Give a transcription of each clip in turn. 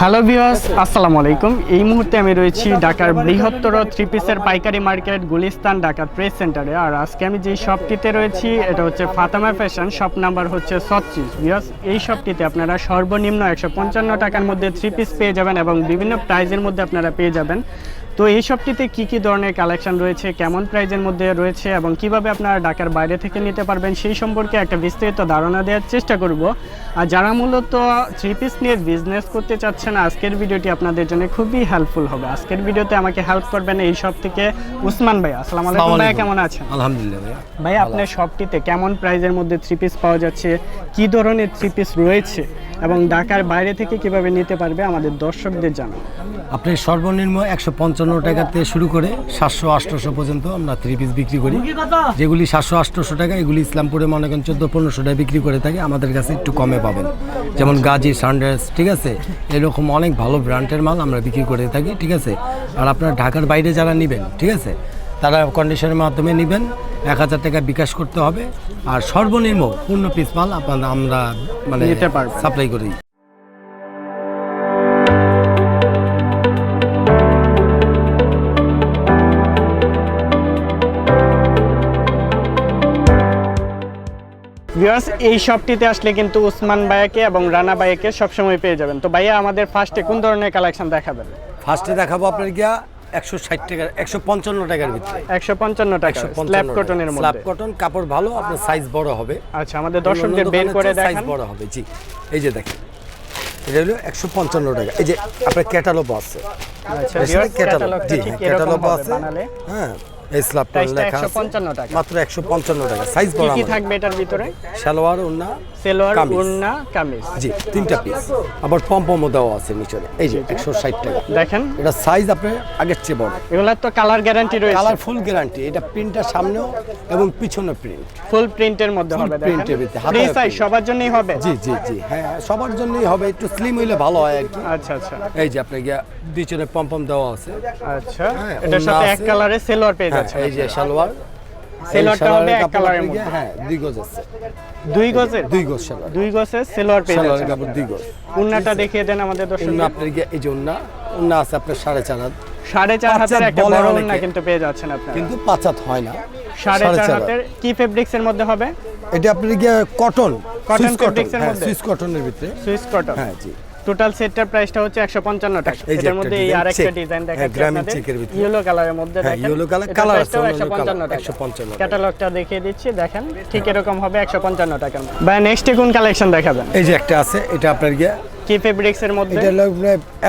Hello viewers আসসালামু আলাইকুম এই মুহূর্তে আমি রয়েছি ঢাকার বৃহত্তর থ্রি পিসের পাইকারি মার্কেট গুলিস্তান ঢাকার প্রেস সেন্টারে। আর আজকে আমি যে শপটিতে রয়েছি, এটা হচ্ছে ফাতামা ফ্যাশন শপ নাম্বার হচ্ছে ছত্রিশ। ভিউয়ার্স এই শপটিতে আপনারা সর্বনিম্ন একশো পঞ্চান্ন টাকার মধ্যে থ্রি পিস পেয়ে যাবেন এবং বিভিন্ন প্রাইজের মধ্যে আপনারা পেয়ে যাবেন। তো এই শপটিতে কি কি ধরনের কালেকশন রয়েছে কেমন প্রাইজের মধ্যে রয়েছে এবং কীভাবে আপনারা ঢাকার বাইরে থেকে নিতে পারবেন সেই সম্পর্কে একটা বিস্তারিত ধারণা দেওয়ার চেষ্টা করব। আর যারা মূলত থ্রি পিস নিয়ে বিজনেস করতে চাচ্ছেন আজকের ভিডিওটি আপনাদের জন্য খুবই হেল্পফুল হবে। আজকের ভিডিওতে আমাকে হেল্প করবেন এই শপ থেকে উসমান ভাই। আসসালামু আলাইকুম ভাই কেমন আছেন? আলহামদুলিল্লাহ ভাইয়া। ভাই আপনার শপটিতে কেমন প্রাইজের মধ্যে থ্রি পিস পাওয়া যাচ্ছে কি ধরনের থ্রি পিস রয়েছে এবং ঢাকার বাইরে থেকে কীভাবে নিতে পারবে আমাদের দর্শকদের জানান। আপনি সর্বনিম্ন একশো পঞ্চান্ন টাকাতে শুরু করে সাতশো আটশোশো পর্যন্ত আমরা থ্রি পিস বিক্রি করি। যেগুলি সাতশো আটশোশো টাকা এগুলি ইসলামপুরে মনে করেন চোদ্দ পনেরোশো টাকা বিক্রি করে থাকে আমাদের কাছে একটু কমে পাবেন। যেমন গাজী সানড্রেস ঠিক আছে? এরকম অনেক ভালো ব্র্যান্ডের মাল আমরা বিক্রি করে থাকি ঠিক আছে? আর আপনার ঢাকার বাইরে যারা নেবেন ঠিক আছে? তারা কন্ডিশনের মাধ্যমে নেবেন এক হাজার টাকা বিকাশ করতে হবে। আর সর্বনিম্ন পূর্ণ পিস মাল আপনার আমরা মানে। সাপ্লাই করি। ভিউয়ার্স এই শপটিতে আসলে কিন্তু উসমান ভাইয়াকে এবং রানা ভাইয়াকে সবসময় পেয়ে যাবেন। তো ভাইয়া আমাদের ফার্স্টে কোন ধরনের কালেকশন দেখাবেন? ফার্স্টে দেখাবো আপনার গিয়া একশো ষাট টাকার একশো পঞ্চান্ন টাকার ভিতরে। একশো পঞ্চান্ন টাকা স্ল্যাব কটনের স্ল্যাব কটন কাপড় ভালো আপনার সাইজ বড় হবে। আচ্ছা আমাদের দর্শকদের বের করে সাইজ বড় হবে জি। এই যে দেখেন এটা হলো একশো পঞ্চান্ন টাকা। এই যে আপনার ক্যাটালগ আছে। আচ্ছা ক্যাটালগ ক্যাটালগ আছে। বানালে। হ্যাঁ। এই স্ল্যাব লেখা 155 টাকা। মাত্র একশো পঞ্চান্ন টাকা। সাইজ বড় কি থাকবে এটার ভিতরে? সালোয়ার ওন্না সেলোয়ার কামিজ। কামিজ। জি তিনটা পিস আবার পম্পমও দেওয়া আছে নিচে। এই যে একশো ষাট টাকা। দেখেন। এটা সাইজ আপনার আগের চেয়ে বড়। এগুলার তো কালার গ্যারান্টি রয়েছে। কালার ফুল গ্যারান্টি এটা প্রিন্টটা সামনেও এবং পিছনে প্রিন্ট ফুল প্রিন্টের মধ্যে হবে print দেখেন। এর ভিতরে, ফ্রি সাইজ সবার জন্যই হবে। জি জি জি। হ্যাঁ সবার জন্যই হবে। একটু স্লিম হইলে ভালো হয় আর কি। আচ্ছা আচ্ছা। এই যে আপনার গিয়া পিছনে পম্পম দেওয়া আছে। আচ্ছা। হ্যাঁ, এটার সাথে এক আছে। কালারের সেলোয়ার পেয়ে এই যে সালোয়ার সেলোয়ারটা হবে এক কালারের মধ্যে। হ্যাঁ দুই গজ আছে। দুই গজের? দুই গজ সালোয়ার। দুই গজের সেলোয়ার পেয়ে যাচ্ছে কাপড় দুই গজ। উন্নাটা দেখিয়ে দেন আমাদের দর্শক অন্য আপনার গিয়া এই যে অন্য অন্য আছে আপনার সাড়ে চার হাত। সাড়ে চার পাঁচ হাতের একটা বড় উন্না কিন্তু পেয়ে যাচ্ছেন আপনারা। কিন্তু পাঁচ হাত হয় না। সাড়ে চার হাতের কি ফেব্রিক্স এর মধ্যে হবে? এটা আপনার কটন কটন fabrics এর মধ্যে? সুইস কটনের ভিতরে। সুইস কটন হ্যাঁ জি। টোটাল সেটটার প্রাইসটা হচ্ছে একশো পঞ্চান্ন টাকা। এই এটার মধ্যে এই আরেকটা। ডিজাইন হ্যাঁ, দেখাচ্ছি গ্রামীণ আপনাদের। ভিতরে। ইয়েলো কালারের মধ্যে হ্যাঁ, দেখেন। color price টাও আছে, 155 টাকা। 155 টাকা। ক্যাটালগটা দেখিয়ে দিচ্ছি দেখেন। ঠিক এরকম হবে একশো পঞ্চান্ন টাকার ভাই নেক্সটে কোন কালেকশন দেখাবেন? এই যে একটা আছে এটা আপনার গিয়া কি ফেব্রিক্স এর মধ্যে? এটা হলো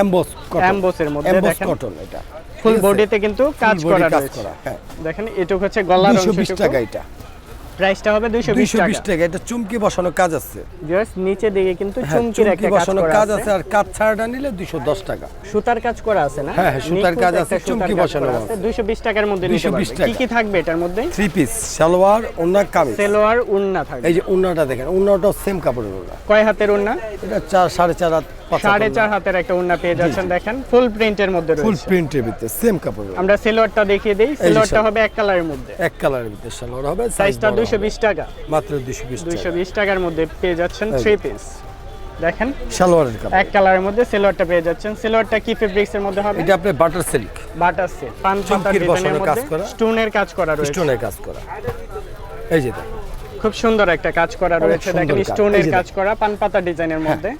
এমবস কটন Emboss এর মধ্যে এমবস দেখেন। কটন এটা। ফুল? বডিতে কিন্তু কাজ করা রয়েছে। হ্যাঁ। দেখেন এটুক হচ্ছে গলার 220 টাকা এটা। প্রাইসটা হবে 220 220 টাকা। টাকা এটা চুমকি বসানো কাজ আছে। জাস্ট নিচে দিকে কিন্তু হ্যাঁ, চুমকির একটা কাজ বসানো কাজ আছে। আর কাজ ছাড়াটা নিলে 210 টাকা। সুতার কাজ করা আছে না? হ্যাঁ, হ্যাঁ, সুতার কাজ আছে, চুমকি বসানো আছে। 220 টাকার মধ্যে নিতে পারবে। কি কি থাকবে এটার মধ্যে? থ্রি পিস সালোয়ার ওন্না কামিজ। সেলোয়ার উন্না থাকবে। এই যে উন্নাটা দেখেন সেম কাপড়ের উন্না কয় হাতের উন্না এটা চার সাড়ে চার হাত সাড়ে চার হাতের একটা উন্না পেয়ে যাচ্ছেন দেখেন ফুল প্রিন্টের মধ্যে ফুল প্রিন্টের ভিতরে সেম কাপড় আমরা সেলোয়ারটা দেখিয়ে দিই সেলোয়ারটা হবে এক কালারের মধ্যে। এক কালারের ভিতরে সালোয়ার হবে সাইজটা। 220 টাকা। মাত্র 220 টাকা। 220 টাকার মধ্যে পেয়ে যাচ্ছেন এই থ্রি পিস দেখেন সালোয়ারের কাপড়। এক কালারের মধ্যে সালোয়ারটা পেয়ে যাচ্ছেন। সালোয়ারটা কি ফেব্রিক্স এর মধ্যে হবে? এটা আপনার বাটার সিল্ক বাটার সিল্ক পান পাতা ডিজাইনের মধ্যে। স্টোনের কাজ করা রয়েছে। স্টোনের কাজ করা। এই যে খুব সুন্দর একটা কাজ করা রয়েছে। দেখেন স্টোনের কাজ। করা পান পাতা ডিজাইনের মধ্যে।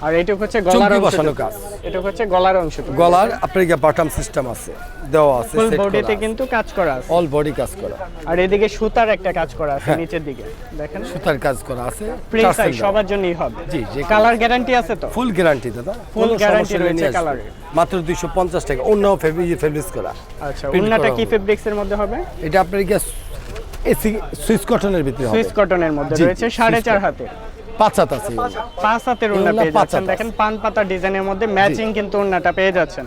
আর এইটুকু হচ্ছে গলার অংশ বসানো কাজ। এটুকু হচ্ছে গলার অংশ গলার আপনার গিয়ে বাটাম সিস্টেম আছে দেওয়া আছে ফুল বডিতে কিন্তু কাজ করা আছে। অল বডি কাজ করা। আর এদিকে সুতার একটা কাজ করা আছে হ্যাঁ। নিচের দিকে। দেখেন। সুতার কাজ করা আছে প্রি সবার জন্যই হবে। জি, কোনো- কালার গ্যারান্টি আছে তো? ফুল গ্যারান্টি দাদা সমস্যা নেই, রয়েছে নিয়ে মাত্র 250 টাকা। অন্য ফেব্রিক ফেব্রিক্স করা। আচ্ছা করা কি ফেব্রিক্স এর মধ্যে হবে? এটা আপনার এসি সুইস কটনের ভিতরে হবে। সুইস কটনের মধ্যে রয়েছে Swiss সাড়ে চার cotton। হাতে পাঁচ হাত আছে। পাঁচ হাতের উন্না পেয়ে যাচ্ছেন। দেখেন পান পাতা ডিজাইনের মধ্যে ম্যাচিং কিন্তু উন্নাটা পেয়ে যাচ্ছেন।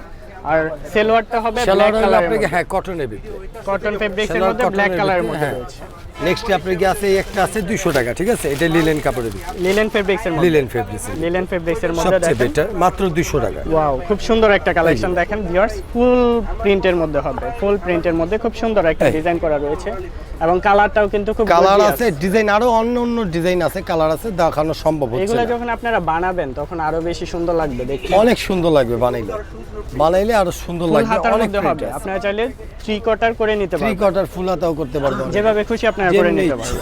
আর সেলোয়ারটা হবে ব্ল্যাক কালারের আপনাকে হ্যাঁ কটনের ভিতরে। কটন ফেব্রিক্স মধ্যে ব্ল্যাক কালারের মধ্যে হ্যাঁ। রয়েছে। নেক্সট আপনার গিয়ে আছে? একটা আছে 200 টাকা ঠিক আছে? এটা লিলেন কাপড়ের ভিতরে। লিলেন ফেব্রিক্স এর মধ্যে। লিলেন ফেব্রিক্স লিলেন ফেব্রিক্স এর মধ্যে সবচেয়ে দেখেন। বেটার মাত্র 200 টাকা। ওয়াও খুব সুন্দর একটা কালেকশন দেখেন ভিউয়ার্স ফুল প্রিন্টের মধ্যে হবে। ফুল প্রিন্টের মধ্যে খুব সুন্দর একটা ডিজাইন করা রয়েছে। এবং কালারটাও কিন্তু খুব কালার। আছে ডিজাইন আরও অন্য অন্য ডিজাইন আছে কালার আছে দেখানো সম্ভব হচ্ছে এগুলো যখন আপনারা বানাবেন তখন আরও বেশি সুন্দর লাগবে দেখতে। অনেক সুন্দর লাগবে বানাইলে। বানাইলে আরও সুন্দর লাগবে অনেক হবে। আপনারা চাইলে থ্রি কোয়ার্টার করে নিতে থ্রি পারবেন। কোয়ার্টার ফুল হাতাও করতে পারবেন। যেভাবে খুশি আপনারা করে নিতে পারবেন।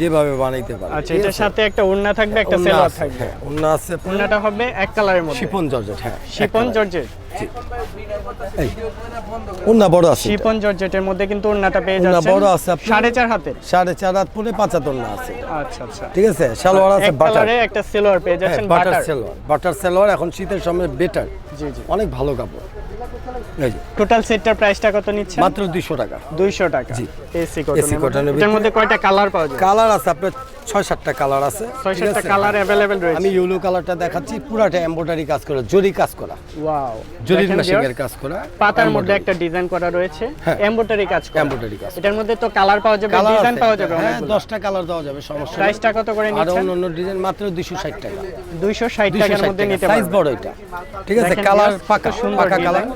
যেভাবে বানাইতে পারবেন আচ্ছা এটার সাথে একটা ওড়না থাকবে একটা সেলোয়ার থাকবে। হ্যাঁ, ওড়না আছে ওড়নাটা হবে এক কালারের মধ্যে। শিপন জর্জেট হ্যাঁ শিপন জর্জেট। ওড়না বড় আছে জর্জেটের মধ্যে কিন্তু ওড়নাটা পেয়ে ওড়না বড় আছে। সাড়ে চার হাতের সাড়ে চার হাত পরে পাঁচ হাত ওড়না আছে। আচ্ছা আচ্ছা। ঠিক আছে সালোয়ার আছে বাটার। একটা সেলোয়ার পেয়ে যাচ্ছেন butter butter. Salwar. Butter salwar এখন শীতের সময় বেটার জি জি। অনেক ভালো কাপড়। এই যে। টোটাল সেটটার প্রাইসটা কত নিচ্ছেন? মাত্র দুইশো টাকা। দুইশো টাকা। জি। এসি কটন কটনের এটার মধ্যে কয়টা কালার পাওয়া যায় কালার আছে আপনার ছয় সাতটা কালার আছে? ছয় সাতটা? কালার অ্যাভেলেবেল আমি রয়েছে ইউলো কালারটা দেখাচ্ছি পুরাটা এমব্রয়ডারি কাজ করা জরি কাজ করা। ওয়াও জরির মেশিং এর কাজ করা পাতার মধ্যে একটা ডিজাইন করা রয়েছে। এমব্রয়ডারি কাজ করা। এমব্রয়ডারি কাজ এটার মধ্যে তো কালার পাওয়া যাবে ডিজাইন পাওয়া যাবে হ্যাঁ অনেকগুলো। দশটা কালার দেওয়া যাবে সমস্যা নেই। প্রাইসটা কত করে নিচ্ছেন? অন্য অন্য ডিজাইন মাত্র দুইশো ষাট টাকা। 260 দুইশো টাকার মধ্যে নিতে সাইজ বড় এটা। ঠিক আছে কালার পাকা সুন্দর পাকা কালার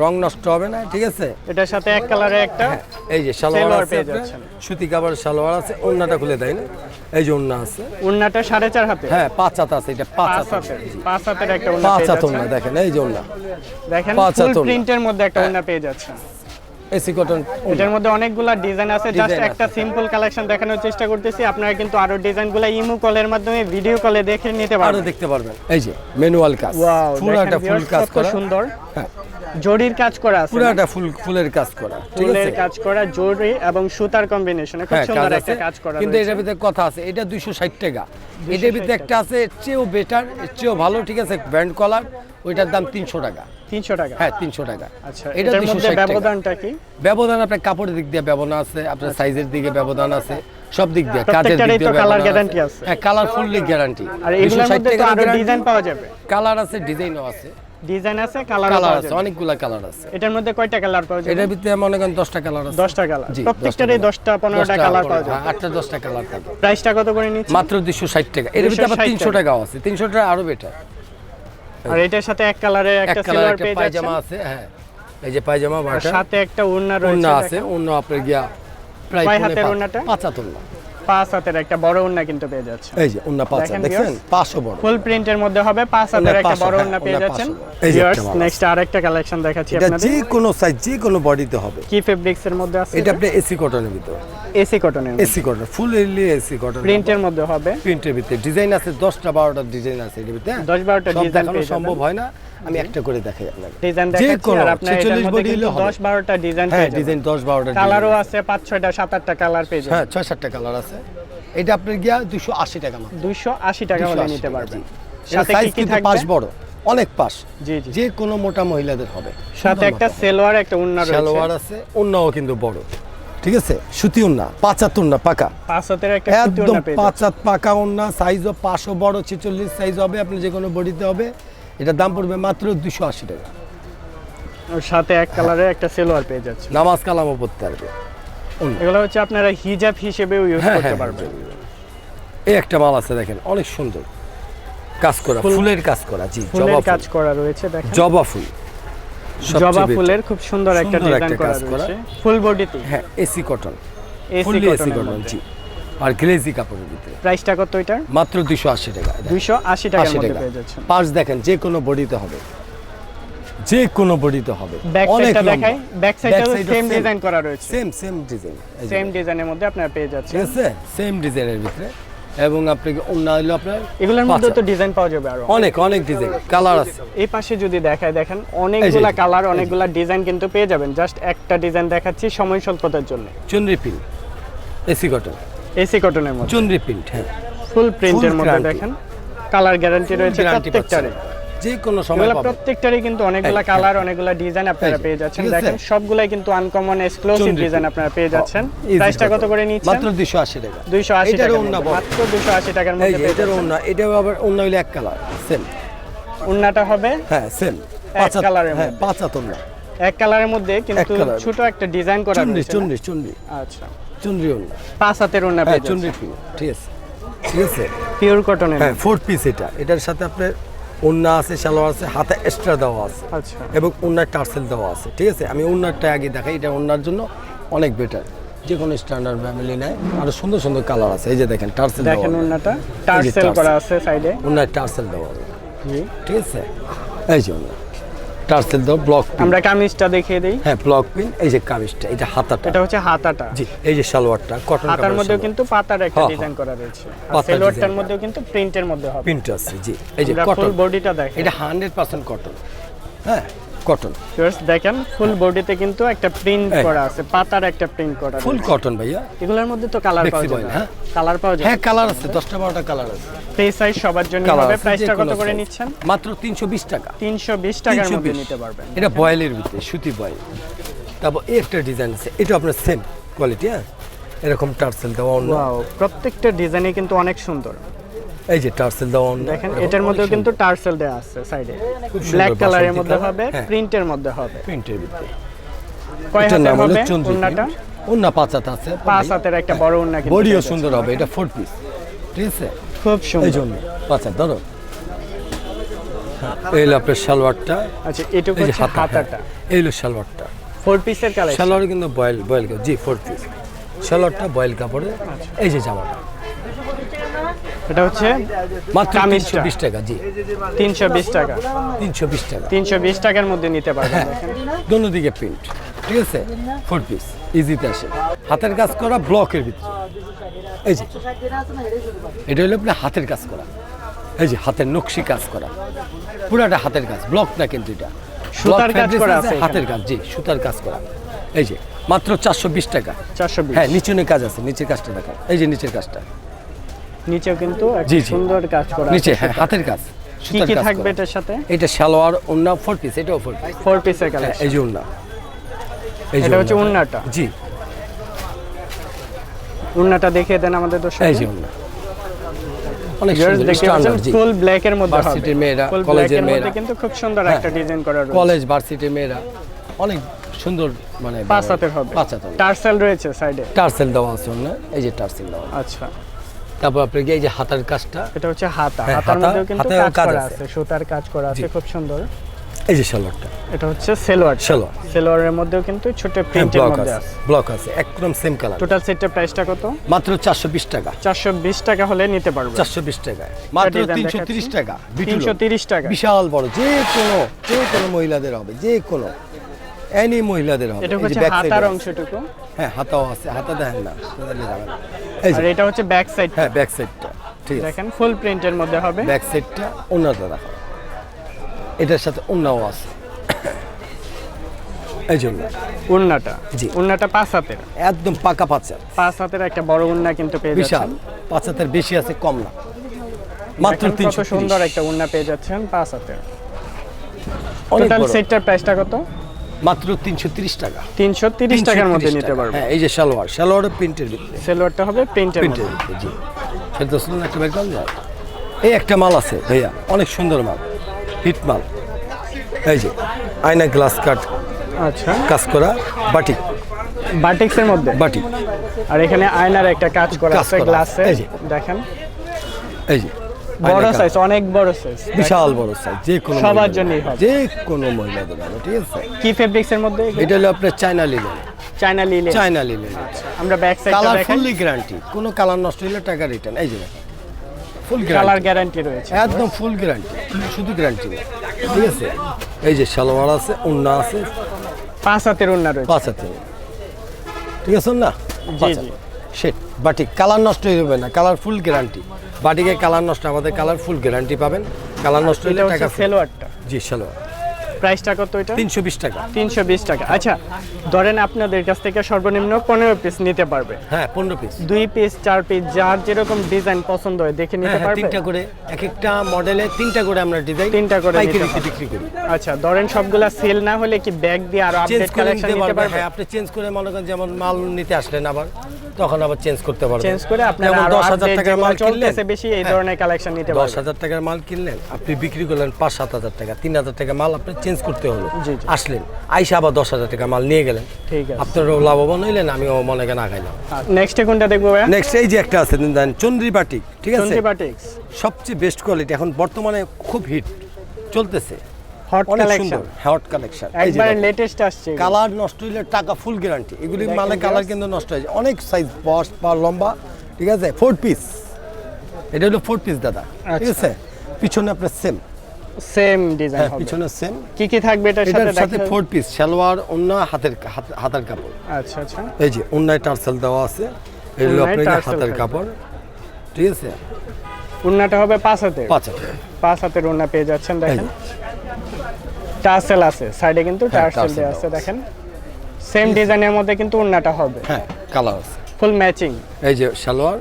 রং নষ্ট হবে না ঠিক আছে? এটার সাথে এক কালারে একটা হ্যাঁ, এই যে সালোয়ার আছে পেয়ে যাচ্ছেন। সুতি কাবার সালোয়ার আছে ওন্নাটা খুলে দেয় না। এই যে ওন্না আছে। উন্নাটা সাড়ে চার হাতে? হ্যাঁ পাঁচ হাত আছে এটা পাঁচ হাত পাঁচ হাতের একটা উন্না পাঁচ হাত ওন্না দেখেন এই যে ওন্না দেখেন ফুল প্রিন্টের মধ্যে একটা উন্না পেয়ে যাচ্ছেন। এসি কটন এটার মধ্যে অনেকগুলা ডিজাইন আছে জাস্ট একটা সিম্পল কালেকশন দেখানোর চেষ্টা করতেছি। আপনারা কিন্তু আরও ডিজাইনগুলো ইমো কলের মাধ্যমে ভিডিও কলে দেখে নিতে আরও দেখতে পারবেন। এই যে ম্যানুয়াল কাজ। পুরাটা ফুল কাজ করা। সুন্দর। হ্যাঁ। জরির কাজ করা আছে পুরাটা ফুল ফুলের কাজ করা ঠিক ফুলের আছে? কাজ করা জরি এবং সুতার কম্বিনেশনে খুব হ্যাঁ সুন্দর একটা কাজ করা কিন্তু। এটার ভিতরে কথা আছে এটা দুইশো ষাট টাকা। এটার ভিতরে একটা আছে এর চেয়েও বেটার এর চেয়েও ভালো ঠিক আছে ব্যান্ড কলার ওইটার দাম তিনশো টাকা। 300 টাকা? হ্যাঁ তিনশো টাকা। আচ্ছা এটা মধ্যে ব্যবধানটা কি? ব্যবধান আপনার কাপড়ের দিক দিয়ে ব্যবধান আছে আপনার সাইজের দিকে ব্যবধান আছে সব দিক দিয়ে কাজের দিক দিয়ে ব্যবধান guarantee আছে। হ্যাঁ কালার ফুললি গ্যারান্টি আর এগুলোর মধ্যে তো আরও ডিজাইন পাওয়া যাবে। কালার আছে ডিজাইনও আছে। ডিজাইন আছে কালার আছে অনেকগুলা কালার আছে। এটার মধ্যে কয়টা কালার পাওয়া যাবে? এটার ভিতরে মনে করেন দশটা কালার আছে। 10টা কালার প্রত্যেকটারই 10টা 15টা কালার পাওয়া হ্যাঁ, আটটা দশটা কালার থাকে প্রাইসটা কত করে নিচ্ছে মাত্র দুশো ষাট টাকা। এর ভিতরে আবার 260 তিনশো টাকা। টাকাও আছে। তিনশো টাকা আরও বেটার আর এটার সাথে এক কালারে একটা সিলভার পেয়ে পায়জামা আছে হ্যাঁ। এই যে পায়জামা বাটা। সাথে একটা ওড়না ওন্না রয়েছে আছে। অন্য আপনার গিয়া প্রায় হাতের ওড়নাটা? পাঁচ হাত ওন্না পাঁচ হাতের একটা বড় ওড়না কিন্তু পেয়ে যাচ্ছে এই যে অন্য পাঁচ হাত দেখেন পাঁচশো বড়। ফুল প্রিন্টের মধ্যে হবে পাঁচ হাতের একটা বড় হ্যাঁ, পেয়ে যাচ্ছেন। একটা নেক্সট আরেকটা কালেকশন দেখাচ্ছি আপনাদের। যে কোনো সাইজ যে কোনো বডিতে হবে। কি ফেব্রিক্স এর মধ্যে আছে এটা আপনি এসি কটনের ভিতর। এসি কটনের এসি কটন ফুল এলি এসি কটন প্রিন্টের মধ্যে। হবে। প্রিন্টের ভিতরে। ডিজাইন আছে দশটা বারোটা ডিজাইন আছে এর ভিতরে 10-12টা সব design দেখানো সম্ভব হয় না। আমি একটা করে দেখাই আপনাকে। ডিজাইন দেখাচ্ছি আর আপনার এটার 46 মধ্যে body হলে 10 12টা ডিজাইন হ্যাঁ ডিজাইন দশ বারোটা কালারও আছে 5 6টা 7 8টা কালার পেয়ে হ্যাঁ ছয় সাতটা কালার আছে। এটা আপনার গিয়া দুশো আশি টাকা মাত্র। 280 টাকা হলে নিতে পারবেন। সাথে কি কি থাকবে? পাশ বড় অনেক পাশ জি জি। যে কোনো মোটা মহিলাদের হবে। সাথে একটা। সেলোয়ার একটা উন্না সালোয়ার রয়েছে আছে অন্যও কিন্তু বড়। ঠিক আছে? সুতি উন্না পাঁচ হাত উন্না পাকা। পাঁচ হাতের একটা সুতি একদম উন্না পেয়ে পাঁচ হাত পাকা উন্না সাইজও পাঁচশো বড় ছেচল্লিশ সাইজ হবে আপনি যে কোনো বডিতে হবে। এটার দাম পড়বে মাত্র দুশো আশি টাকা। সাথে এক কালারের একটা সেলোয়ার পেয়ে যাচ্ছে। নামাজ কালামও পড়তে পারবে। এগুলো হচ্ছে আপনারা হিজাব হিসেবেও ইউজ হ্যাঁ, করতে হ্যাঁ, পারবেন। এই একটা মাল আছে দেখেন অনেক সুন্দর। কাজ করা ফুলের কাজ করা জি জবা কাজ করা রয়েছে দেখেন। জবা ফুল। জবা ফুলের খুব সুন্দর একটা ডিজাইন করা রয়েছে। ফুল বডিতে হ্যাঁ এসি কটন। এসি কটন জি। আর গ্লেজি কাপড়ের ভিতরে। প্রাইসটা কত এটার? মাত্র দুশো আশি টাকা। 280 টাকার আশি মধ্যে পেয়ে যাচ্ছেন। দেখেন যে কোনো বডিতে হবে। যে কোনো বডিতে হবে। ব্যাক সাইডটা দেখাই। ব্যাক সেম ডিজাইন করা রয়েছে। সেম সেম ডিজাইন সেম ডিজাইনের মধ্যে আপনারা পেয়ে ঠিক আছে? সেম ডিজাইনের ভিতরে। এবং আপনাকে অন্য হলো আপনার এগুলোর মধ্যে তো ডিজাইন পাওয়া যাবে আরও। অনেক অনেক ডিজাইন কালার আছে। এই পাশে যদি দেখায় দেখেন অনেকগুলা কালার অনেকগুলা ডিজাইন কিন্তু পেয়ে যাবেন। জাস্ট একটা ডিজাইন দেখাচ্ছি সময় স্বল্পতার জন্য। Chunri print AC cotton AC কটনের মধ্যে। চুনরি প্রিন্ট হ্যাঁ। ফুল প্রিন্টের মধ্যে দেখেন। কালার গ্যারান্টি রয়েছে প্রত্যেকটারে যে কোনো সময় পাবেন। প্রত্যেকটারই কিন্তু অনেকগুলা কালার অনেকগুলা ডিজাইন আপনারা পেয়ে যাচ্ছেন। দেখেন সবগুলাই কিন্তু আনকমন এক্সক্লুসিভ ডিজাইন আপনারা পেয়ে যাচ্ছেন। প্রাইসটা কত করে নিচ্ছেন? মাত্র দুশো আশি টাকা। 280 টাকা। মাত্র 280 টাকার মধ্যে পেয়ে যাচ্ছেন। অন্য এটাও আবার অন্য হইলে এক কালার সেম উন্নাটা হবে? হ্যাঁ সেম colour এর হ্যাঁ পাঁচ অন্য এক কালারের মধ্যে কিন্তু ছোট একটা ডিজাইন করা রয়েছে? চুনরি চুনরি। আচ্ছা। চুনরি অন্য পাঁচ হাতের উন্না হ্যাঁ চুনরি যাচ্ছেন ঠিক আছে। ঠিক আছে। পিওর কটনের হ্যাঁ ফোর পিস এটা। এটার সাথে আপনার ওন্না আছে সালোয়ার আছে হাতে এক্সট্রা দেওয়া আছে। আচ্ছা। এবং ওনার টার্সেল দেওয়া আছে। ঠিক আছে? আমি ওনারটা আগে দেখাই। এটা ওনার জন্য অনেক বেটার যে কোনো স্ট্যান্ডার্ড ফ্যামিলি নেয়। আরও সুন্দর সুন্দর কালার আছে। এই যে দেখেন টার্সেল দেখেন ওন্নাটা টার্সেল। করা আছে সাইডে ওনার টার্সেল দেওয়া। জি। ঠিক আছে? এই যে ওনার টার্সেল দাও ব্লক আমরা কামিজটা দেখিয়ে দিই। হ্যাঁ ব্লক পিন এই যে কামিজটা এটা হাতাটা। এটা হচ্ছে হাতাটা। জি এই যে সালোয়ারটা কটন হাতার মধ্যে কিন্তু পাতার একটা হ্যাঁ, ডিজাইন করা রয়েছে। আর পাতার সেলোয়ারটার মধ্যেও কিন্তু প্রিন্টের মধ্যে হবে। প্রিন্ট আছে জি। এই যে কটন বডিটা দেখেন এটা হান্ড্রেড পার্সেন্ট কটন হ্যাঁ কটন Viewers, দেখেন ফুল বডিতে কিন্তু একটা প্রিন্ট করা আছে পাতার একটা প্রিন্ট করা ফুল কটন ভাইয়া। এগুলোর মধ্যে তো কালার পাওয়া যায় হ্যাঁ? কালার পাওয়া যায় হ্যাঁ কালার আছে দশটা বারোটা কালার আছে। ফ্রি সাইজ সবার জন্য হবে। প্রাইসটা কত করে নিচ্ছেন? মাত্র তিনশো বিশ টাকা। 320 টাকার মধ্যে নিতে পারবেন। এটা বয়েলের ভিতরে সুতি বয়েল। তারপর একটা ডিজাইন আছে এটা আপনার সেম কোয়ালিটি হ্যাঁ? এরকম টার্সেল দেওয়া অন্য। ওয়াও প্রত্যেকটা ডিজাইনই কিন্তু অনেক সুন্দর। এই যে টার্সেল দেওয়া দেখেন এটার মধ্যেও কিন্তু টার্সেল দেওয়া আছে সাইডে ব্ল্যাক কালারের মধ্যে হবে। প্রিন্টের মধ্যে হবে। প্রিন্টের ভিতরে। কয় এটার হাতে নাম হলো হবে চন্দ্রী ওন্নাটা অন্য পাঁচাতে আছে। পাঁচ হাতের একটা বড় ওন্না কিন্তু বডিও সুন্দর হবে এটা ফোর পিস ঠিক আছে? খুব এই সুন্দর জন্য। পাঁচা ধরো। হ্যাঁ, এই হলো আপনার সালোয়ারটা। আচ্ছা এটুকু হচ্ছে হাতাটা। এই হলো সালোয়ারটা। ফোর পিসের কালার সালোয়ার কিন্তু বয়েল বয়েল জি ফোর পিস সালোয়ারটা বয়েল কাপড়ে। এই যে জামাটা। এটা হচ্ছে মাত্র কামিজটা। তিনশো বিশ টাকা জি। তিনশো বিশ টাকা। তিনশো বিশ টাকা। তিনশো বিশ টাকার মধ্যে নিতে পারবেন দোনো দিকে প্রিন্ট ঠিক আছে? ফোর পিস ইজিতে আসে। হাতের কাজ করা ব্লকের ভিতরে। এই যে এটা হলো আপনার হাতের কাজ করা। এই যে হাতের নকশি কাজ করা। পুরাটা হাতের কাজ ব্লক না কিন্তু এটা। সুতার কাজ করা আছে, আছে হাতের কাজ জি সুতার কাজ করা। এই যে মাত্র চারশো বিশ টাকা। চারশো বিশ। হ্যাঁ নিচুনে কাজ আছে নিচের কাজটা দেখা এই যে নিচের কাজটা। নিচেও কিন্তু। সুন্দর কাজ করা নিচে হ্যাঁ হাতের কাজ কি কি থাকবে এটার সাথে? এটা সালোয়ার ওন্না ফোর পিস এটাও ফোর পিস ফোর পিসের কালার এই যে ওন্না এটা হচ্ছে ওড়নাটা। উন্নাটা জি। উন্নাটা দেখিয়ে দেন আমাদের দর্শক এই যে ওন্না অনেক সুন্দর স্ট্যান্ডার্ড জি। ফুল ব্ল্যাক এর মধ্যে ভার্সিটির মেয়েরা, কলেজের মেয়েরা। কিন্তু খুব সুন্দর হ্যাঁ। একটা ডিজাইন করা রয়েছে। কলেজ ভার্সিটির মেয়েরা অনেক সুন্দর মানে পাঁচ হাতের হবে। পাঁচ হাতের টার্সেল রয়েছে সাইডে টার্সেল দেওয়া আছে এই যে টার্সেল দেওয়া আচ্ছা। তারপর আপনি এই যে হাতার কাজটা এটা হচ্ছে হাতা। হ্যাঁ, হাতার মধ্যেও কিন্তু কাজ করা আছে। সুতার কাজ করা আছে খুব সুন্দর। এই যে সালোয়ারটা। এটা হচ্ছে সেলোয়ার। সালোয়ার। সেলোয়ারের মধ্যেও কিন্তু ছোট হ্যাঁ প্রিন্টের মধ্যে আছে ব্লক আছে একদম সেম কালার টোটাল সেটটা প্রাইসটা কত? মাত্র চারশো বিশ টাকা। চারশো বিশ টাকা হলে নিতে পারবে। চারশো বিশ টাকায়। মাত্র design তিনশো দেখাচ্ছি। তিরিশ টাকা বিটুলো। তিনশো তিরিশ টাকা বিশাল বড় যে কোনো যে কোনো মহিলাদের হবে যে কোনো। এনি মহিলাদের হবে। এটা হচ্ছে হাতার অংশটুকু। হ্যাঁ হাতাও আছে হাতা দেখেন না। এই আর এটা হচ্ছে ব্যাক সাইড হ্যাঁ ব্যাক সাইডটা ঠিক আছে। দেখেন ফুল প্রিন্টের মধ্যে হবে। ব্যাক সাইডটা অন্যটা দেখো এটার সাথে অন্যও আছে। এই জন্য উন্নাটা জি। উন্নাটা পাঁচ হাতের। একদম পাকা পাঁচা পাঁচ হাতের একটা বড় উন্না কিন্তু পেয়ে বিশাল। পাঁচ হাতের বেশি আছে কম না। মাত্র তিনশো সুন্দর একটা উন্না পেয়ে যাচ্ছেন পাঁচ হাতের। টোটাল। সেটটার প্রাইসটা কত? মাত্র তিনশো তিরিশ টাকা। তিনশো তিরিশ টাকার মধ্যে নিতে। পারবে। হ্যাঁ এই যে সালোয়ার সালোয়ারের প্রিন্টের ভিতরে। সেলোয়ারটা হবে প্রিন্টের প্রিন্টের ভিতরে জি। সেটা শুনুন একটা বের করা যায় এই একটা মাল আছে ভাইয়া অনেক সুন্দর মাল হিট মাল। এই যে আয়না গ্লাস কাট আচ্ছা। কাজ করা বাটিক বাটিক্সের মধ্যে? বাটিক আর এখানে আয়নার একটা কাজ করা আছে গ্লাসে। দেখেন। এই যে। বড় সাইজ অনেক বড় সাইজ বিশাল বড় সাইজ যে কোনো সবার। হবে। যে কোনো মহিলাদের হবে ঠিক আছে? কি ফেব্রিক্স এর মধ্যে এটা হলো আপনার China linen China linen China linen আমরা ব্যাক সাইডটা কালার ফুললি গ্যারান্টি কোনো কালার নষ্ট হলে টাকা রিটার্ন এই যে ফুল কালার গ্যারান্টি রয়েছে। একদম ফুল গ্যারান্টি শুধু গ্যারান্টি ঠিক আছে? এই যে সালোয়ার আছে উন্না আছে। পাঁচ হাতের উন্না রয়েছে। পাঁচ হাতে ঠিক আছে না? জি জি। সেট বাটিক কালার নষ্ট হবে যাবে না কালার ফুল গ্যারান্টি বাটিকে কালার নষ্ট আমাদের কালার ফুল গ্যারান্টি পাবেন। কালার নষ্ট হলে টাকা ফেলোয়ারটা জি সালোয়ার। প্রাইসটা কত এটা? তিনশো বিশ টাকা। তিনশো বিশ টাকা। আচ্ছা ধরেন আপনাদের কাছ থেকে সর্বনিম্ন পনেরো পিস নিতে পারবে। হ্যাঁ পনেরো পিস দুই পিস চার পিস যার যেরকম ডিজাইন পছন্দ হয় দেখে নিতে হ্যাঁ হ্যাঁ, পারবে? তিনটা করে এক একটা মডেলে তিনটা করে আমরা ডিজাইন তিনটা করে। বিক্রি করি। আচ্ছা ধরেন সবগুলা সেল না হলে কি ব্যাগ দিয়ে আরও আপডেট কালেকশন নিতে পারবে। হ্যাঁ আপনি চেঞ্জ করে মনে করেন যেমন মাল নিতে আসলেন আবার তখন আবার চেঞ্জ করতে পারবেন। চেঞ্জ করে যেমন আরও দশ হাজার আপডেট টাকার মাল চলতেছে বেশি এই হ্যাঁ, ধরনের কালেকশন নিতে দশ পারবে হাজার টাকার মাল কিনলেন আপনি বিক্রি করলেন পাঁচ সাত হাজার টাকা তিন হাজার টাকা মাল আপনি চেঞ্জ করতে হলো। আসলেন। আইসা আবার দশ হাজার টাকা মাল নিয়ে গেলেন। ঠিক আছে। আপনারও লাভবান হইলেন আমিও মনে কেন আগাইলাম। নেক্সটে কোনটা দেখব নেক্সট এই যে একটা আছে দেন চন্দ্রী বাটিক ঠিক আছে? সবচেয়ে বেস্ট কোয়ালিটি এখন বর্তমানে খুব হিট চলতেছে। Collection। সুন্দর হট কালেকশন একবারে লেটেস্ট আসছে কালার নষ্ট টাকা ফুল গ্যারান্টি এগুলি মালে কালার কিন্তু নষ্ট হয়ে যায়। অনেক সাইজ বস বা লম্বা ঠিক আছে? ফোর পিস এটা হলো ফোর পিস দাদা। ঠিক আচ্ছা। আছে? পিছনে আপনার সেম সেম ডিজাইন হ্যাঁ হবে। পিছনে সেম কি কি থাকবে এটার সাথে এটার সাথে ফোর পিস সালোয়ার অন্য হাতের হাত- হাতার কাপড়। আচ্ছা আচ্ছা। এই যে অন্যায় টার্সেল দেওয়া আছে। এই হলো আপনার হাতের কাপড়। ঠিক আছে? উন্নাটা হবে পাঁচ হাতের। পাঁচ হাজার পাঁচ হাতের উন্না পেয়ে যাচ্ছেন দেখেন। টার্সেল আছে সাইডে কিন্তু হ্যাঁ, টার্সেল দেওয়া আছে দেখেন। সেম ডিজাইনের মধ্যে কিন্তু উন্নাটা হবে। হ্যাঁ কালার আছে। ফুল ম্যাচিং এই যে সালোয়ার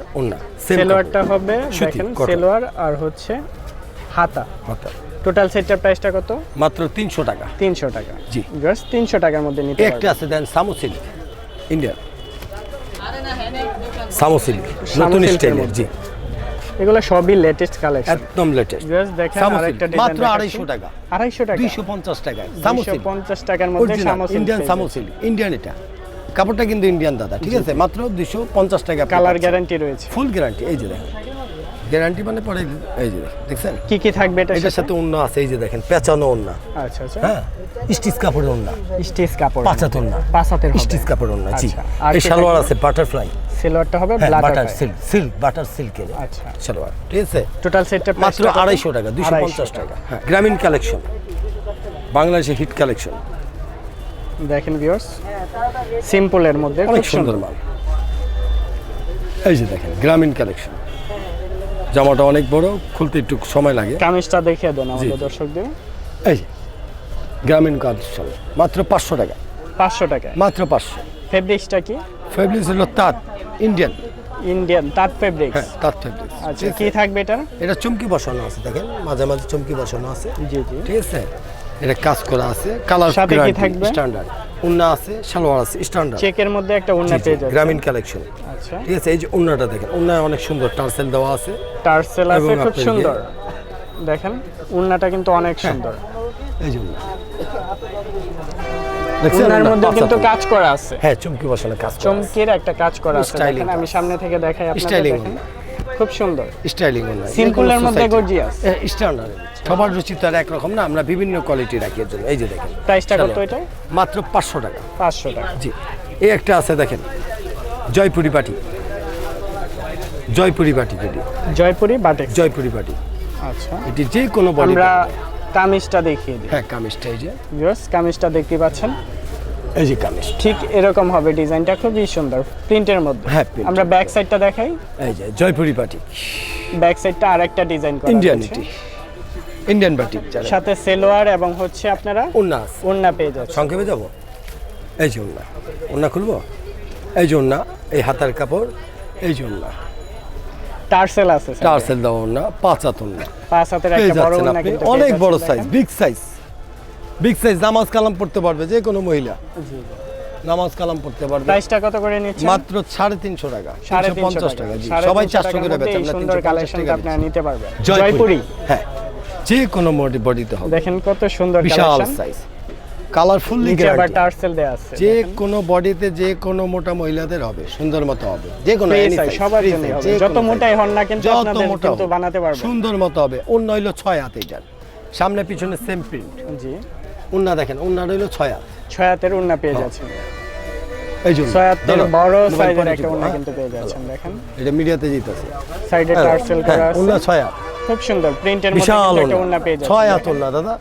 সেম সেলোয়ারটা হবে দেখেন। সেলোয়ার আর হচ্ছে হাতা। হাতা। টোটাল সেটটার প্রাইসটা কত? মাত্র তিনশো টাকা। তিনশো টাকা। জি। জাস্ট তিনশো টাকার মধ্যে নিতে একটা আছে দেন সামো সিল্ক ইন্ডিয়ান সামো সিল্ক সামো নতুন স্টাইলের জি। এগুলো সবই লেটেস্ট কালেকশন একদম লেটেস্ট জাস্ট দেখেন আরেকটা ডিজাইন মাত্র আড়াইশো টাকা। আড়াইশো টাকা। দুইশো পঞ্চাশ টাকায় সামো দুইশো সিল্ক পঞ্চাশ টাকার মধ্যে সামো ইন্ডিয়ান সামো সিল্ক ইন্ডিয়ান এটা। কাপড়টা কিন্তু ইন্ডিয়ান দাদা ঠিক আছে? মাত্র দুইশো পঞ্চাশ টাকা কালার গ্যারান্টি রয়েছে। ফুল গ্যারান্টি এই যে দেখেন। গ্যারান্টি মানে পরে এই যে দেখছেন? কি কি থাকবে এটা এটার সাথে অন্য আছে এই যে দেখেন পেঁচানো অন্য আচ্ছা আচ্ছা। হ্যাঁ স্টিচ কাপড়ের অন্য স্টিচ কাপড় পাঁচাত অন্য পাঁচ হাতের হবে। স্টিচ কাপড় অন্য জি। আচ্ছা, আর এই সালোয়ার আছে বাটারফ্লাই সালোয়ারটা হবে বাটার সিল্ক সিল্ক বাটার সিল্কের আচ্ছা। সালোয়ার ঠিক আছে? টোটাল সেটটা মাত্র আড়াইশো টাকা দুইশো পঞ্চাশ টাকা। হ্যাঁ গ্রামীণ কালেকশন বাংলাদেশের হিট কালেকশন দেখেন ভিউয়ার্স সিম্পলের মধ্যে খুব সুন্দর। সুন্দর মাল। এই যে দেখেন গ্রামীণ কালেকশন জামাটা অনেক বড় খুলতে একটু সময় লাগে। কামিজটা দেখে দেন আমাদের দর্শকদের। এই গ্রামীণ কালেকশন মাত্র পাঁচশো টাকা। পাঁচশো টাকা। মাত্র পাঁচশো। ফেব্রিক্সটা কি? ফেব্রিক্স হলো তাঁত ইন্ডিয়ান ইন্ডিয়ান তাঁত ফেব্রিক্স হ্যাঁ তাঁত ফেব্রিক্স আচ্ছা কি থাকবে এটা? এটা চুমকি বসানো আছে দেখেন মাঝে মাঝে চুমকি বসানো আছে। জি জি। ঠিক আছে? এটা কাজ করা আছে। কালার সাথে কি থাকবে? স্ট্যান্ডার্ড উন্না আছে সালোয়ার আছে স্ট্যান্ডার্ড চেকের মধ্যে একটা উন্না পেয়ে গ্রামীণ কালেকশন আচ্ছা। ঠিক আছে এই যে উন্নাটা দেখেন উন্নায় অনেক সুন্দর টার্সেল দেওয়া আছে। টার্সেল আছে খুব সুন্দর। দেখেন উন্নাটা কিন্তু অনেক হ্যাঁ। সুন্দর। এই যে উন্না। উন্নার মধ্যে কিন্তু কাজ করা আছে। হ্যাঁ চুমকি বসানো কাজ করা চমকের একটা কাজ করা আছে। আমি সামনে থেকে দেখাই আপনাদের খুব সুন্দর। স্টাইলিং সিম্পলের মধ্যে গর্জিয়াস স্ট্যান্ডার্ড সবার রুচি তো আর একরকম না আমরা বিভিন্ন কোয়ালিটি রাখি এর জন্য। এই যে দেখেন। প্রাইসটা কত এটা মাত্র পাঁচশো টাকা। পাঁচশো টাকা। জি। এই একটা আছে দেখেন। জয়পুরি পাটি জয়পুরি পাটি যেটি জয়পুরি বাটেক জয়পুরি পাটি আচ্ছা। এটি যে কোনো বডি আমরা কামিজটা দেখিয়ে দিই। হ্যাঁ কামিজটা এই যে। কামিজটা দেখতে পাচ্ছেন? এই যে কামিজ ঠিক এরকম হবে ডিজাইনটা খুবই সুন্দর। প্রিন্টের মধ্যে। হ্যাঁ, আমরা ব্যাক সাইডটা দেখাই। এই যে জয়পুরি পাটি ব্যাক সাইডটা আরেকটা ডিজাইন করা ইন্ডিয়ান হয়েছে। ইটি ইন্ডিয়ান বাটি যারা। সাথে সেলোয়ার এবং হচ্ছে আপনারা আছে। ওন্না পেয়ে যাচ্ছে সংক্ষেপে যাব? এই যে উন্না উন্না খুলবো? এই যে উন্না এই হাতার কাপড় এই যে উন্না টার্সেল আছে। টার্সেল দেওয়া উন্না পাঁচ হাত উন্না পাঁচ হাতের একটা বড় যাচ্ছেন ওন্না অনেক বড় size big size big size নামাজ কালাম পড়তে পারবে যে কোনো মহিলা। নামাজ কালাম পড়তে পারবে। প্রাইসটা কত করে নিচ্ছেন? মাত্র সাড়ে তিনশো টাকা। সাড়ে তিনশো তিনশো পঞ্চাশ টাকা। টাকা জি। সবাই তিনশো চারশো টাকার করে বেচে আমরা কালেকশনটা টাকা নিতে পারবেন। জয়পুরি। হ্যাঁ। যে কোনো বডি বডিতে হবে। দেখেন কত সুন্দর বিশাল size colour fully guarantee tassel দেয়া আছে যে কোনো বডিতে যে কোনো মোটা মহিলাদের হবে সুন্দর মতো হবে। যে কোনো Free any size, size, সবার free জন্যই size, হবে। যত মোটাই হন না কিন্তু আপনাদের কিন্তু বানাতে পারবেন। সুন্দর মতো হবে। অন্য হইল ছয় হাত এটার। সামনে পিছনে সেম প্রিন্ট জি। উন্না দেখেন উন্না হইল ছয়। হাত ছয় হাতের উন্না পেয়ে হ্যাঁ। যাচ্ছেন এই জন্য। বড় সাইজের একটা উন্না হ্যাঁ? কিন্তু পেয়ে যাচ্ছেন দেখেন। এটা মিডিয়াতে জিতেছে সাইডে টার্সেল করা আছে উন্না ছয়। খুব সুন্দর প্রিন্টের মধ্যে একটা উন্না। পেয়ে ছয় হাত উন্না দাদা।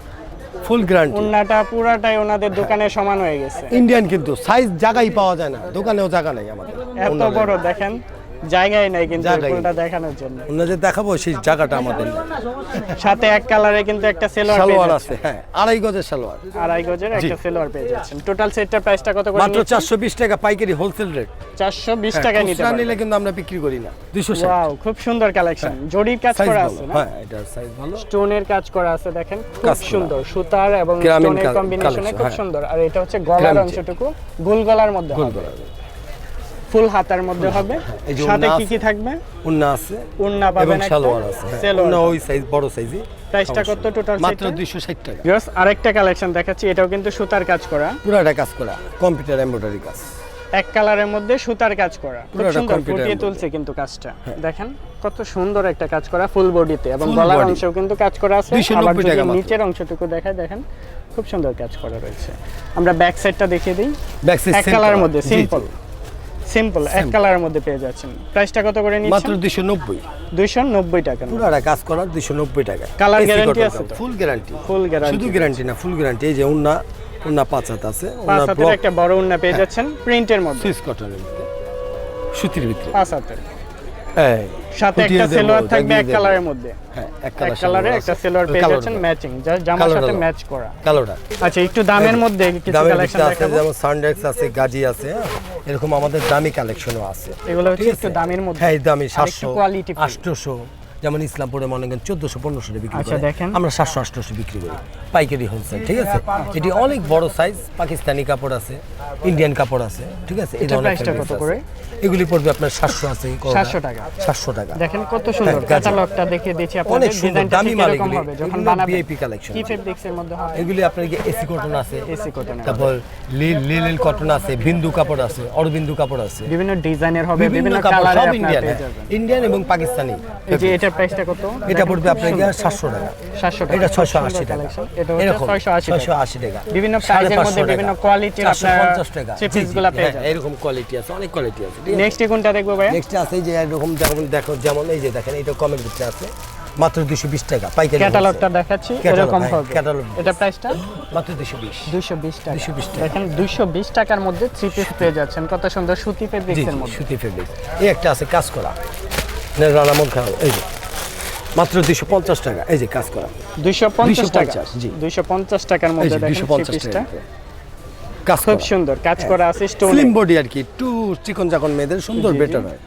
ফুল গ্যারান্টি উন্নাটা পুরাটাই ওনাদের দোকানে সমান হয়ে গেছে। ইন্ডিয়ান কিন্তু সাইজ জায়গাই পাওয়া যায় না। দোকানেও জায়গা নেই আমাদের। এত বড় দেখেন। জায়গায় নাই কিন্তু ফুলটা দেখানোর জন্য। যে দেখাবো সেই জায়গাটা আমাদের। সাথে এক কালারে কিন্তু একটা সেলোয়ার সালোয়ার আছে হ্যাঁ আড়াই গজের সালোয়ার। আড়াই গজের একটা সেলোয়ার পেয়ে যাচ্ছেন। টোটাল সেটটার প্রাইসটা কত করে মাত্র চারশো বিশ টাকা পাইকারি হোলসেল রেট চারশো বিশ টাকায় নিতে পারবেন। নিলে কিন্তু আমরা বিক্রি করি না। দুশো ওয়াও খুব সুন্দর কালেকশন জরির কাজ করা আছে না? হ্যাঁ এটার সাইজ ভালো। স্টোনের কাজ করা আছে দেখেন খুব সুন্দর। সুতার এবং স্টোনের কম্বিনেশনে খুব হ্যাঁ। সুন্দর। আর এটা হচ্ছে গলার অংশটুকু গোল গলার মধ্যে হবে। ফুল হাতার মধ্যে হবে। সাথে কি কি থাকবে? উন্না আছে উন্না পাবেন একটা সালোয়ার আছে হ্যাঁ। উন্না ওই সাইজ বড় সাইজই প্রাইসটা কত টোটাল মাত্র দুইশো ষাট টাকা। জাস্ট আরেকটা কালেকশন দেখাচ্ছি এটাও কিন্তু সুতার কাজ করা। পুরাটা কাজ করা কম্পিউটার এমব্রয়ডারি কাজ। এক কালারের মধ্যে সুতার কাজ করা। খুব সুন্দর ফুটিয়ে তুলছে কিন্তু কাজটা। দেখেন কত সুন্দর একটা কাজ করা ফুল বডিতে এবং গলার। অংশেও কিন্তু কাজ করা আছে। আবার যদি নিচের অংশটুকু দেখায় দেখেন খুব সুন্দর কাজ করা রয়েছে। আমরা ব্যাক সাইডটা দেখিয়ে দিই। ব্যাক সাইড এক কালারের মধ্যে সিম্পল সিম্পল এক কালারের মধ্যে পেয়ে যাচ্ছেন। প্রাইসটা কত করে মাত্র নিচ্ছেন নব্বই। দুইশো নব্বই টাকা। আর কাজ করার দুশো নব্বই টাকা। কালার গ্যারান্টি আছে তো? ফুল গ্যারান্টি ফুল গ্যারান্টি শুধু গ্যারান্টি না ফুল গ্যারান্টি এই যে উন্না উন্না পাঁচ হাত আছে উন্না একটা বড় উন্না পেয়ে যাচ্ছেন প্রিন্টের মধ্যে। সুইস কটনের মধ্যে। সুতির ভিতরে। পাঁচ হাতের। সাথে একটা সেলোয়ার থাকবে এক কালারের মধ্যে। হ্যাঁ এক কালারে একটা সেলোয়ার পেয়ে যাচ্ছেন ম্যাচিং জামার সাথে ম্যাচ করা। কালোটা। আচ্ছা একটু দামের মধ্যে কিছু কালেকশন দেখাবো? যেমন সানডেক্স আছে গাজি আছে হ্যাঁ? এরকম আমাদের দামি কালেকশনও আছে। এগুলো হচ্ছে একটু দামের মধ্যে। হ্যাঁ দামি আর একটু সাতশো quality full। আটশোশো যেমন ইসলামপুরে মনে করেন চোদ্দশো পনেরোশো বিক্রি আচ্ছা, করে। আমরা সাতশো আটশোশো বিক্রি করি। পাইকারি হোলসেল ঠিক আছে? এটি অনেক বড় সাইজ পাকিস্তানি কাপড় আছে ইন্ডিয়ান কাপড় আছে ঠিক আছে? এই এটার এগুলি পড়বে আপনার সাতশো আছে 700 টাকা। সাতশো টাকা। দেখেন কত সুন্দর। হ্যাঁ, ক্যাটালগটা দেখে দিচ্ছি আপনাদের। ডিজাইনটা দামি ঠিক মাল এরকম এগুলি। হবে যখন বানাবেন। VIP collection। কি ফেব্রিক্স এর মধ্যে হবে এগুলি আপনার কি এসি কটন আছে। এসি কটন তারপর লিল লিল কটন আছে বিন্দু কাপড় আছে অরবিন্দু কাপড় আছে। বিভিন্ন ডিজাইনের হবে বিভিন্ন কালারে সব ইন্ডিয়ান ইন্ডিয়ান এবং পাকিস্তানি এই যে এটার প্রাইসটা কত? এটা পড়বে আপনাকে সাতশো টাকা। 700 টাকা। এটা খুব ছয়শো সুন্দর আশি টাকা এটা হচ্ছে 680 টাকা। টাকা। বিভিন্ন সাড়ে প্রাইজের মধ্যে বিভিন্ন টাকা। কোয়ালিটির আপনারা টাকা। থ্রি জি, পিস জি, গুলা পেয়ে হ্যাঁ, যাবেন। এরকম কোয়ালিটি আছে অনেক কোয়ালিটি আছে। নেক্সট কোনটা দেখব ভাই নেক্সট আছে যে এরকম যেমন দেখো যেমন এই যে দেখেন এটা কমের ভিতরে আছে। মাত্র দুশো বিশ টাকা পাইকারি ক্যাটালগটা দেখাচ্ছি এরকম হ্যাঁ, হবে। catalog। এটা প্রাইসটা মাত্র দুশো বিশ। 220 টাকা। 220 টাকা। দেখেন 220 টাকার মধ্যে থ্রি পিস পেয়ে যাচ্ছেন। কত সুন্দর সুতি জি ফেব্রিক্সের মধ্যে। সুতি ফেব্রিক এই একটা আছে কাজ করা। রানামন খাওয়া এই যে মাত্র দুশো পঞ্চাশ টাকা। এই যে কাজ করা। 250 টাকা। 250 জি। 250 টাকার মধ্যে দেখেন দুশো থ্রি পঞ্চাশ পিসটা টাকা। কাজ খুব সুন্দর কাজ করা আছে স্টোন স্লিম বডি আর কি একটু চিকন চাকন মেয়েদের সুন্দর। বেটার হয়।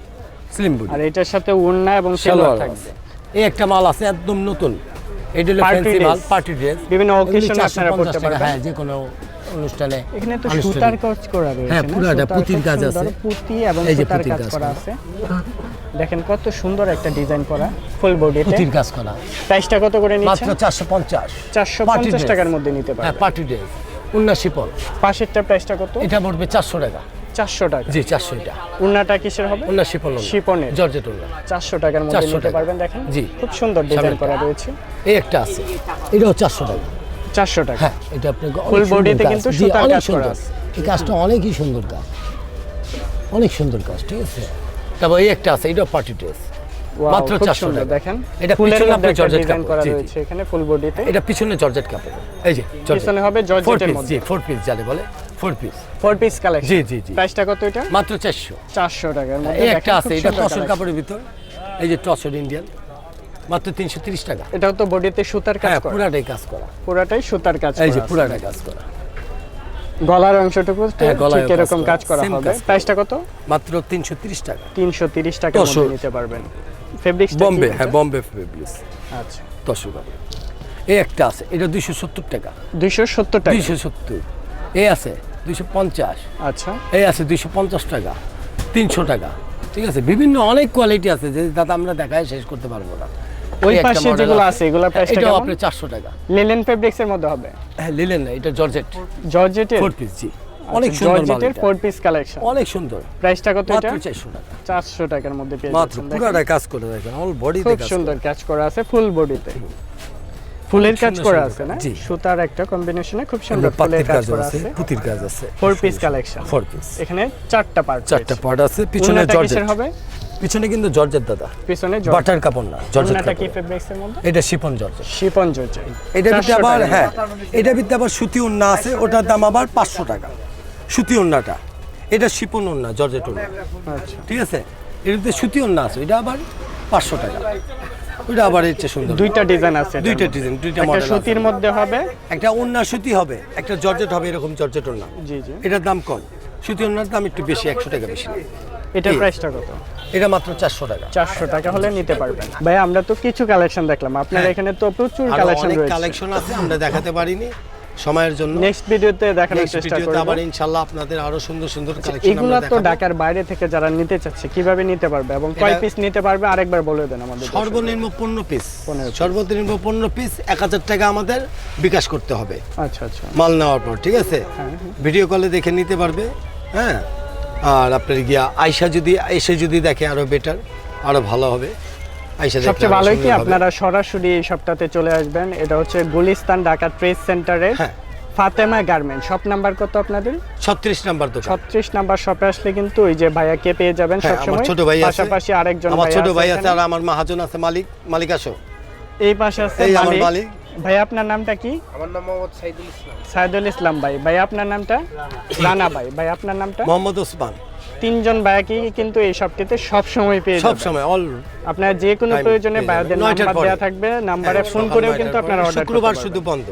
স্লিম বডি আর এটার সাথে ওড়না এবং সালোয়ার থাকবে। এই একটা মাল আছে একদম নতুন। এটা হলো ফ্যান্সি মাল পার্টি ড্রেস বিভিন্ন এ আপনারা পড়তে পারবেন। হ্যাঁ যে কোনো অনুষ্ঠানে এখানে তো সুতার কাজ করা রয়েছে হ্যাঁ? পুরাটা সুতার কাজ আছে। পুঁতি এবং সুতার কাজ করা। আছে। দেখেন কত সুন্দর একটা ডিজাইন করা ফুল বডিতে পুঁতির কাজ করা। প্রাইসটা কত করে মাত্র নিচ্ছেন? চারশো পঞ্চাশ। 450 টাকার মধ্যে নিতে হ্যাঁ পারবেন। পার্টি ড্রেস উন্নাসি পল। পাশেরটা প্রাইসটা কত? এটা পড়বে চারশো টাকা। 400 টাকা। জি চারশো এটা। উন্নাটা কিসের হবে? উন্নাসি পল শিপনের। জর্জেট উন্না। 400 টাকার মধ্যে 400 নিতে। পারবেন দেখেন। জি। খুব সুন্দর ডিজাইন করা রয়েছে। এই একটা আছে। এটাও চারশো টাকা। 400 টাকা। হ্যাঁ এটা আপনার Full body তে কিন্তু সুতার কাজ করা আছে। এই কাজটা অনেকই সুন্দর কাজ। অনেক সুন্দর কাজ ঠিক আছে? তারপর এই একটা আছে এটাও পার্টি ড্রেস। মাত্র 400 টাকা। দেখেন। এটা পিছনে একটা জর্জেট কাপড়, করা। রয়েছে এখানে ফুল বডিতে এটা পিছনে জর্জেট কাপড়। এই যে পিছনে হবে জর্জেটের মধ্যে। জি ফোর পিস যারে বলে four piece four piece collection জি, জি, জি। প্রাইসটা কত এটা? মাত্র চারশো। 400 টাকার মধ্যে। এই একটা আছে এটা টসর কাপড়ের ভিতর। এই যে টসর ইন্ডিয়ান মাত্র তিনশো তিরিশ টাকা। এটাও তো বডিতে সুতার কাজ হ্যাঁ করা। পুরাটাই কাজ করা। পুরাটাই সুতার কাজ এই যে করা। পুরাটাই কাজ করা। গলার অংশটুকু হ্যাঁ, ঠিক কাজ এরকম করা, কাজ করা হবে। প্রাইসটা কত? মাত্র তিনশো তিরিশ টাকা। 330 টাকার মধ্যে নিতে পারবেন। ফেব্রিক্সটা বম্বে হ্যাঁ বম্বে ফেব্রিক্স আচ্ছা। এই একটা আছে এটা দুইশো সত্তর টাকা। 270 টাকা? দুইশো সত্তর। এই আছে দুইশো পঞ্চাশ। আচ্ছা। এই আছে দুইশো পঞ্চাশ টাকা তিনশো টাকা। ঠিক আছে বিভিন্ন অনেক কোয়ালিটি আছে যে দাদা আমরা দেখায় শেষ করতে পারব না। ওই পাশে যেগুলো আছে, এগুলোর price টা এটাও আপনার চারশো টাকা। লিলেন ফেব্রিক্স এর মধ্যে হবে? হ্যাঁ লিলেন না এটা জর্জেট জর্জেটের ফোর পিস জি। অনেক সুন্দর জর্জেটের ফোর পিস কালেকশন অনেক সুন্দর। প্রাইসটা কত এটা? মাত্র চারশো টাকা। 400 টাকার মধ্যে পেয়ে যাচ্ছেন দেখেন। পুরাটা কাজ করে দেখেন অল বডিতে খুব কাজ সুন্দর কাজ করা আছে ফুল বডিতে ফুলের কাজ করা আছে না? সুতার একটা কম্বিনেশনে খুব সুন্দর ফুলের কাজ করা আছে পুতির কাজ আছে four piece collection four piece এখানে চারটা পার্ট চারটা পার্ট আছে পিছনে জর্জেট হবে? পিছনে কিন্তু জর্জেট দাদা। পিছনে বাটার কাপড় না জর্জেট জর্জেটটা কি ফেব্রিক্স এর মধ্যে? এটা শিপন জর্জেট শিপন জর্জেট এটা ভিতরে আবার হ্যাঁ এটা ভিতরে আবার সুতি উন্না আছে ওটার দাম আবার পাঁচশো টাকা। সুতি উন্নাটা এটা শিপন উন্না জর্জেট উন্না আচ্ছা। ঠিক আছে? ভিতরে সুতি উন্না আছে এটা আবার পাঁচশো টাকা। ওইটা আবার এর চেয়ে সুন্দর। দুইটা ডিজাইন আছে দুইটা ডিজাইন দুইটা মডেল সুতির মধ্যে হবে। একটা উন্না সুতি হবে একটা জর্জেট হবে এরকম জর্জেট উন্না জি জি। এটার দাম কম। সুতি উন্নার দাম একটু বেশি একশো টাকা বেশি। এটা। প্রাইসটা কত? এটা মাত্র চারশো টাকা। চারশো টাকা হলে নিতে পারবেন। ভাই আমরা তো কিছু কালেকশন দেখলাম। আপনার হ্যাঁ। এখানে তো প্রচুর কালেকশন রয়েছে। কালেকশন আছে আমরা দেখাতে পারিনি। সময়ের জন্য। নেক্সট ভিডিওতে দেখানোর চেষ্টা করব। আবার ইনশাআল্লাহ আপনাদের আরও সুন্দর সুন্দর কালেকশন এগুলো আমরা তো ঢাকার বাইরে থেকে যারা নিতে চাচ্ছে কীভাবে নিতে পারবে এবং কয় পিস নিতে পারবে আরেকবার বলে দেন আমাদের সর্বনিম্ন পনেরো পিস সর্বনিম্ন পনেরো পিস এক হাজার টাকা আমাদের বিকাশ করতে হবে। আচ্ছা আচ্ছা। মাল নেওয়ার পর ঠিক আছে? হ্যাঁ, ভিডিও কলে দেখে নিতে পারবে হ্যাঁ? আর আপনার গিয়া আয়সা যদি এসে যদি দেখে আরও বেটার আরও ভালো হবে। সবচেয়ে ভালো কি আপনারা সরাসরি এই সপ্তাহে চলে আসবেন? এটা হচ্ছে গুলিস্তান ঢাকা ট্রেড সেন্টারে হ্যাঁ। ফাতেমা গার্মেন্ট শপ নাম্বার কত আপনাদের? ছত্রিশ নাম্বার দোকান। ছত্রিশ নাম্বার শপে আসলে কিন্তু ওই যে ভাইয়াকে পেয়ে যাবেন হ্যাঁ, আমার সবসময় ছোট ভাই আছে। পাশাপাশি আরেকজন আমার ছোট ভাই আছে আর আমার মহাজন আছে মালিক। মালিক আসো। এই পাশে আছে এই আমার মালিক। মালিক। ভাই আপনার নামটা কি? আমার নাম মোহাম্মদ সাইদুল ইসলাম। সাইদুল ইসলাম ভাই। ভাই আপনার নামটা? রানা। ভাই। ভাই আপনার নামটা? মোহাম্মদ ওসমান। তিনজন বায়াকি কিন্তু এই শপটিতে সব সময় পেয়ে সব সময় অল আপনার যে কোনো প্রয়োজনে বায়াদের নাম্বার। দেওয়া থাকবে নাম্বারে ফোন করেও কিন্তু আপনারা অর্ডার শুক্রবার শুধু বন্ধ।